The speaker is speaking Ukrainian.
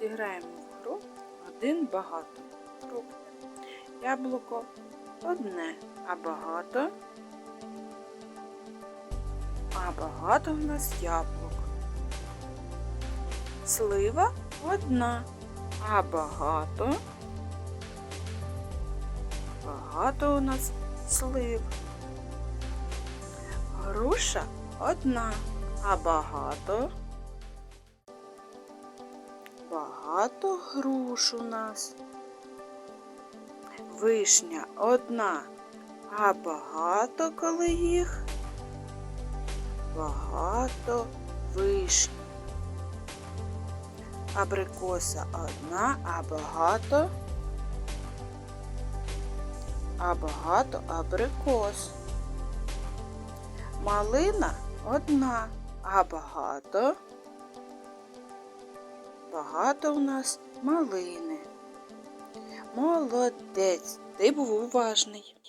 зіграємо в гру один багато. Яблуко одне, а багато. А багато в нас яблук. Слива одна, а багато. Багато у нас слив. Груша одна, а багато. Багато груш у нас. Вишня одна, а багато коли їх. Багато вишні. Абрикоса одна, а багато. А багато абрикос. Малина одна, а багато. Багато у нас малини. Молодець, ти був уважний.